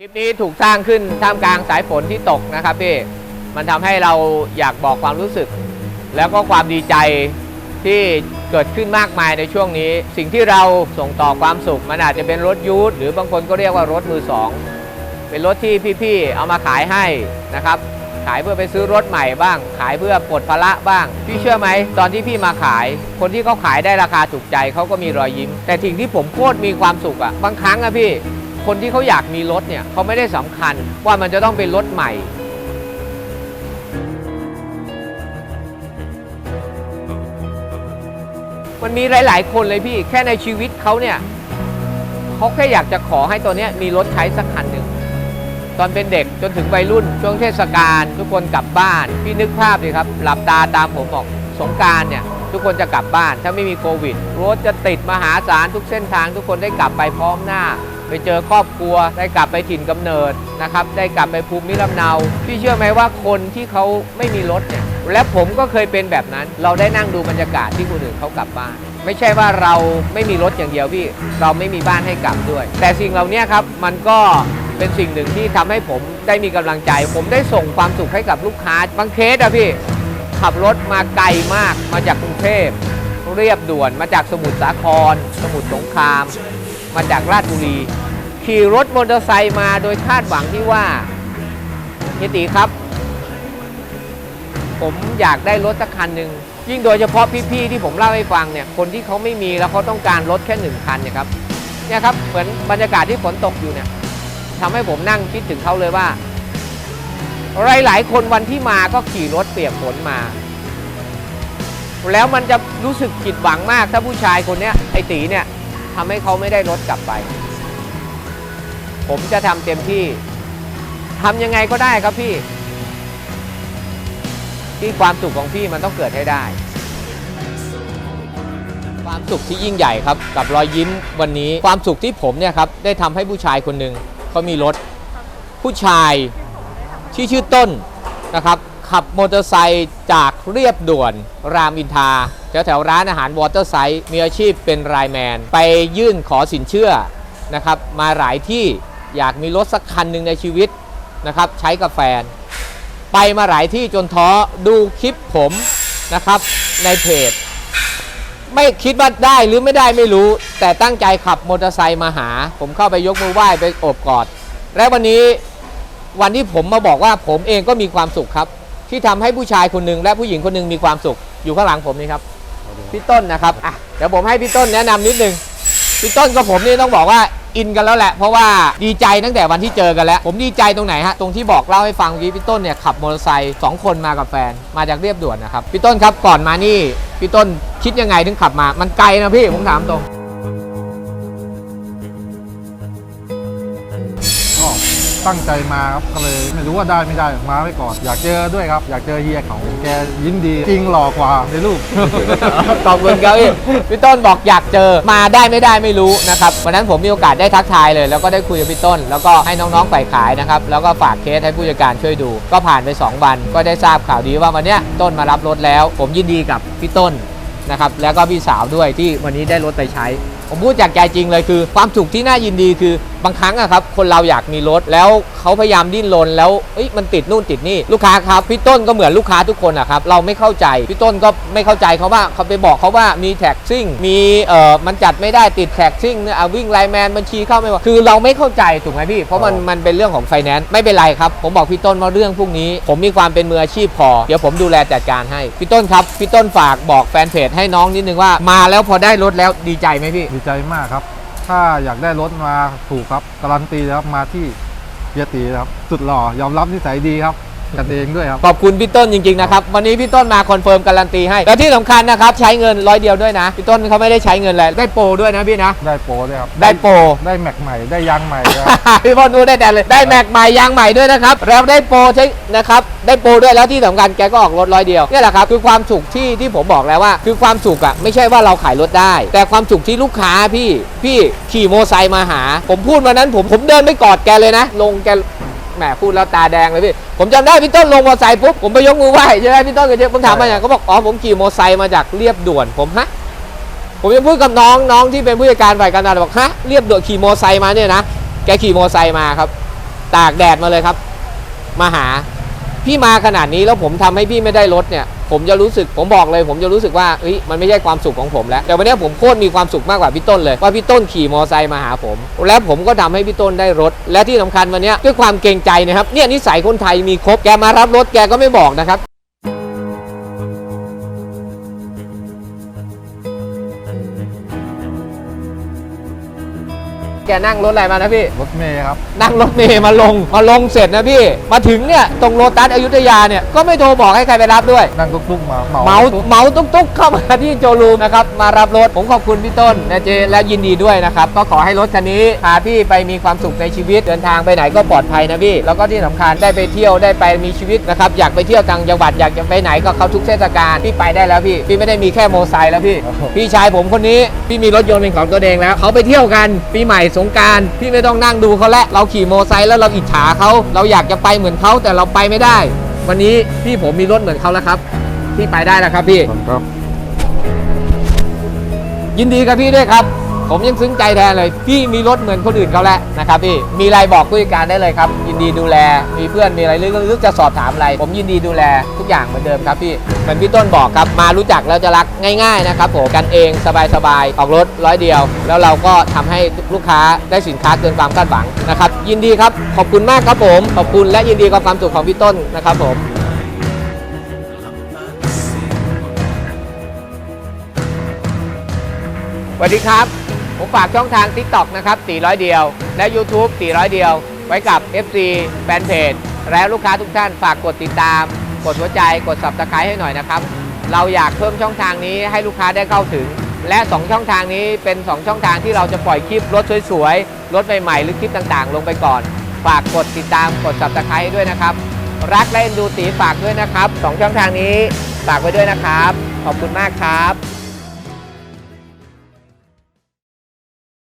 คลิปนี้ถูกสร้างขึ้นท่ามกลางสายฝนที่ตกนะครับพี่ มันทำให้เราอยากบอกความรู้สึก แล้วก็ความดีใจที่เกิดขึ้นมากมายในช่วงนี้ สิ่งที่เราส่งต่อความสุข มันอาจจะเป็นรถยูทหรือบางคนก็เรียกว่ารถมือสองเป็นรถที่พี่ๆเอามาขายให้นะครับ ขายเพื่อไปซื้อรถใหม่บ้าง ขายเพื่อปลดภาระบ้าง พี่เชื่อไหมตอนที่พี่มาขาย คนที่เขาขายได้ราคาถูกใจเขาก็มีรอยยิ้ม แต่สิ่งที่ผมโคตรมีความสุขอะบางครั้งอะพี่ คนที่เขาอยากมีรถเนี่ยเขาไม่ได้สำคัญว่ามันจะต้องเป็นรถใหม่ มันมีหลาย ๆ คนเลยพี่แค่ในชีวิตเขาเนี่ยเขาแค่อยากจะขอให้ตัวเนี้ยมีรถใช้สักคันหนึ่งตอนเป็นเด็กจนถึงวัยรุ่น ช่วงเทศกาลทุกคนกลับบ้าน พี่นึกภาพดิครับ หลับตาตามผมบอกสงการเนี่ยทุกคนจะกลับบ้าน ถ้าไม่มีโควิดรถจะติดมหาศาลทุกเส้นทาง ทุกคนได้กลับไปพร้อมหน้า ไปเจอครอบครัว ได้กลับไปถิ่นกำเนิดนะครับ ได้กลับไปภูมิลำเนา พี่เชื่อไหมว่าคนที่เขาไม่มีรถเนี่ย และผมก็เคยเป็นแบบนั้น เราได้นั่งดูบรรยากาศที่คนอื่นเขากลับบ้าน ไม่ใช่ว่าเราไม่มีรถอย่างเดียวพี่ เราไม่มีบ้านให้กลับด้วย แต่สิ่งเหล่านี้ครับ มันก็เป็นสิ่งหนึ่งที่ทำให้ผมได้มีกำลังใจ ผมได้ส่งความสุขให้กับลูกค้า บางเคสอะพี่ ขับรถมาไกลมาก มาจากกรุงเทพเรียบด่วน มาจากสมุทรสาคร สมุทรสงคราม มาจากราชบุรี ขี่รถมอเตอร์ไซค์มาโดยคาดหวังที่ว่าเฮติครับ ผมอยากได้รถสักคันหนึ่งยิ่งโดยเฉพาะพี่ๆที่ผมเล่าให้ฟังเนี่ยคนที่เขาไม่มีแล้วเขาต้องการรถแค่หนึ่งคันเนี่ยครับเนี่ยครับเหมือนบรรยากาศที่ฝนตกอยู่เนี่ยทำให้ผมนั่งคิดถึงเขาเลยว่าหลายๆคนวันที่มาก็ขี่รถเปียกฝนมา แล้วมันจะรู้สึกผิดหวังมากถ้าผู้ชายคนนี้ไอตีเนี่ยทำให้เขาไม่ได้รถกลับไป ผมจะทำเต็มที่ทำยังไงก็ได้ครับพี่ ที่ความสุขของพี่มันต้องเกิดให้ได้ ความสุขที่ยิ่งใหญ่ครับ กับรอยยิ้มวันนี้ ความสุขที่ผมเนี่ยครับได้ทำให้ผู้ชายคนหนึ่งเขามีรถ ผู้ชายที่ชื่อต้นนะครับขับมอเตอร์ไซค์จากเรียบด่วนรามอินทาแถวแถวๆร้านอาหารวอเตอร์ไซด์มีอาชีพเป็นไลน์แมน ไปยื่นขอสินเชื่อนะครับมาหลายที่ อยากมีรถสักคันหนึ่งในชีวิตนะครับ ใช้กับแฟน ไปมาหลายที่จนท้อดูคลิปผมนะครับ ในเพจ ไม่คิดว่าได้หรือไม่ได้ไม่รู้ แต่ตั้งใจขับมอเตอร์ไซค์มาหา ผมเข้าไปยกมือไหว้ไปโอบกอด และวันนี้วันที่ผมมาบอกว่าผมเองก็มีความสุขครับ ที่ทำให้ผู้ชายคนหนึ่งและผู้หญิงคนหนึ่งมีความสุขอยู่ข้างหลังผมนี่ครับพี่ต้นนะครับอะเดี๋ยวผมให้พี่ต้นแนะนำนิดนึงพี่ต้นกับผมนี่ต้องบอกว่า อินกันแล้วแหละ เพราะว่าดีใจตั้งแต่วันที่เจอกันแล้ว ผมดีใจตรงไหนฮะ ตรงที่บอกเล่าให้ฟังเมื่อกี้พี่ต้นเนี่ยขับมอเตอร์ไซค์สองคนมากับแฟนมาจากเรียบด่วนนะครับพี่ต้นครับก่อนมานี่พี่ต้นคิดยังไงถึงขับมา มันไกลนะพี่ผมถามตรง ตั้งใจมาครับก็เลยไม่รู้ว่าได้ไม่ได้มาไว้ก่อน อยากเจอด้วยครับ อยากเจอเฮียเขาแกยิ้มดีจริงหล่อกว่าในรูป ขอบคุณครับพี่พี่ต้นบอกอยากเจอมาได้ไม่ได้ไม่รู้นะครับวันนั้นผมมีโอกาสได้ทักทายเลย แล้วก็ได้คุยกับพี่ต้น แล้วก็ให้น้องๆฝ่ายขายนะครับแล้วก็ฝากเคสให้ผู้จัดการช่วยดู ก็ผ่านไป 2 วัน ก็ได้ทราบข่าวดีว่าวันเนี้ยต้นมารับรถแล้ว ผมยินดีกับพี่ต้นนะครับแล้วก็พี่สาวด้วยที่วันนี้ได้รถไปใช้ ผมพูดจากใจจริงเลยคือ ความสุขที่น่ายินดีคือ บางครั้งอะครับคนเราอยากมีรถแล้วเขาพยายามดิ้นรนแล้วเอ้ยมันติดนู่นติดนี่ลูกค้าครับพี่ต้นก็เหมือนลูกค้าทุกคนอะครับเราไม่เข้าใจพี่ต้นก็ไม่เข้าใจเขาว่าเขาไปบอกเขาว่ามีแท็กซิ่งมีเอ่อมันจัดไม่ได้ติดแท็กซิ่งเนี่ยเอาวิ่งไลน์แมนบัญชีเข้าไม่ว่าคือเราไม่เข้าใจถูกไหมพี่ เพราะมันอ๋อมันเป็นเรื่องของไฟแนนซ์ไม่เป็นไรครับ ผมบอกพี่ต้นว่าเรื่องพวกนี้ ผมมีความเป็นมืออาชีพพอเดี๋ยวผมดูแลจัดการให้พี่ต้นครับพี่ต้นฝากบอกแฟนเพจให้น้องนิดนึงว่ามาแล้วพอได้รถแล้วดีใจไหมพี่ ดีใจมากครับ ถ้าอยากได้รถมาถูกครับการันตีนะครับมาที่เฮียตีนะครับ สุดหล่อยอมรับนิสัยดีครับ กันเองด้วยครับ ขอบคุณพี่ต้นจริงๆนะครับ วันนี้พี่ต้นมาคอนเฟิร์มการันตีให้ และที่สำคัญนะครับ ใช้เงินร้อยเดียวด้วยนะ พี่ต้นเขาไม่ได้ใช้เงินเลยได้โปรด้วยนะพี่นะ ได้โปรด้วยครับ ได้โปร ได้แม็กใหม่ได้ยางใหม่ด้วยพี่พอนูได้แต่เลยได้แม็กใหม่ยางใหม่ด้วยนะครับแล้วได้โปรใช้นะครับได้โปรด้วยแล้วที่สำคัญแกก็ออกรถร้อยเดียวนี่แหละครับคือความสุขที่ที่ผมบอกแล้วว่า คือความสุขอะไม่ใช่ว่าเราขายรถได้ แต่ความสุขที่ลูกค้าพี่พี่ขี่โมอไซค์มาหา ผมพูดวันนั้นผมผมเดินไปกอดแกเลยนะ ลงแก แหมพูดแล้วตาแดงเลยพี่ ผมจำได้พี่ต้นลงมอไซค์ปุ๊บผมไปยกมือไหว้ใช่ไหมพี่ต้นก็เจผมถามมาอย่างเขาบอกอ๋อผมขี่มอไซค์มาจากเรียบด่วนผมฮะผมยังพูดกับน้องน้องที่เป็นผู้จัดการฝ่ายการตลาดบอกฮะเรียบด่วนขี่มอไซค์มาเนี่ยนะแกขี่มอไซค์มาครับ ตากแดดมาเลยครับ มาหาพี่มาขนาดนี้แล้วผมทำให้พี่ไม่ได้รถเนี่ย ผมจะรู้สึกผมบอกเลย ผมจะรู้สึกว่าเฮ้ยมันไม่ใช่ความสุขของผมแล้วแต่วันนี้ผมโคตรมีความสุขมากกว่าพี่ต้นเลยว่าพี่ต้นขี่มอไซค์มาหาผม แล้วผมก็ทำให้พี่ต้นได้รถ และที่สำคัญวันนี้ด้วยความเกรงใจนะครับเนี่ยนิสัยคนไทยมีครบแกมารับรถแกก็ไม่บอกนะครับ แกนั่งรถอะไรมานะพี่ รถเมย์ครับ นั่งรถเมย์มาลงมาลงเสร็จนะพี่ มาถึงเนี่ยตรงโลตัสอยุธยาเนี่ยก็ไม่โทรบอกให้ใครไปรับด้วย นั่งตุ๊กๆมาเหมาเหมาตุ๊กเหมาตุ๊กๆเข้ามาที่โจลูมนะครับมารับรถผมขอบคุณพี่ต้นนะเจและยินดีด้วยนะครับก็ขอให้รถคันนี้พาพี่ไปมีความสุขในชีวิตเดินทางไปไหนก็ปลอดภัยนะพี่แล้วก็ที่สำคัญได้ไปเที่ยวได้ไปมีชีวิตนะครับอยากไปเที่ยวต่างจังหวัดอยากจะไปไหนก็เข้าทุกเทศกาลพี่ไปได้แล้วพี่ พี่ไม่ได้มีแค่โมอไซค์แล้วพี่ พี่ชายผมคนนี้พี่มีรถยนต์เป็นของตัวเองแล้วเขาไปเที่ยวกันปีใหม่สงกรารพี่ไม่ต้องนั่งดูเขาแล้วเราขี่โมอไซค์แล้วเราอิจฉาเขาเราอยากจะไปเหมือนเขาแต่เราไปไม่ได้ วันนี้พี่ผมมีรถเหมือนเขาแล้วครับ พี่ไปได้แล้วครับพี่ ครับ ยินดีกับพี่ด้วยครับ ผมยังซึ้งใจแทนเลยพี่มีรถเหมือนคนอื่นเขาแล้วนะครับพี่มีอะไรบอกผู้จัดการได้เลยครับ ยินดีดูแล มีเพื่อนมีอะไรหรือหรือจะสอบถามอะไร ผมยินดีดูแลทุกอย่างเหมือนเดิมครับพี่เหมือนพี่ต้นบอกครับมารู้จักแล้วจะรักง่าย ๆ นะครับผมกันเองสบายๆออกรถร้อยเดียว แล้วเราก็ทำให้ลูกค้าได้สินค้าเกินความคาดหวังนะครับ ยินดีครับขอบคุณมากครับผมขอบคุณและยินดีกับความสุขของพี่ต้นนะครับผมสวัสดีครับ ผมฝากช่องทาง TikTok นะครับ400 เดียว และ YouTube 400 เดียว ไว้กับ FC แฟนเพจและลูกค้าทุกท่านฝากกดติดตาม กดหัวใจกด Subscribe ให้หน่อยนะครับ เราอยากเพิ่มช่องทางนี้ให้ลูกค้าได้เข้าถึง และ 2 ช่องทางนี้เป็น 2 ช่องทางที่เราจะปล่อยคลิปรถสวยๆ รถใหม่ๆ หรือคลิปต่างๆ ลงไปก่อน ฝากกดติดตามกด Subscribe ด้วยนะครับ รักและเอ็นดูตีฝากด้วยนะครับ 2 ช่องทางนี้ฝากไว้ด้วยนะครับ ขอบคุณมากครับ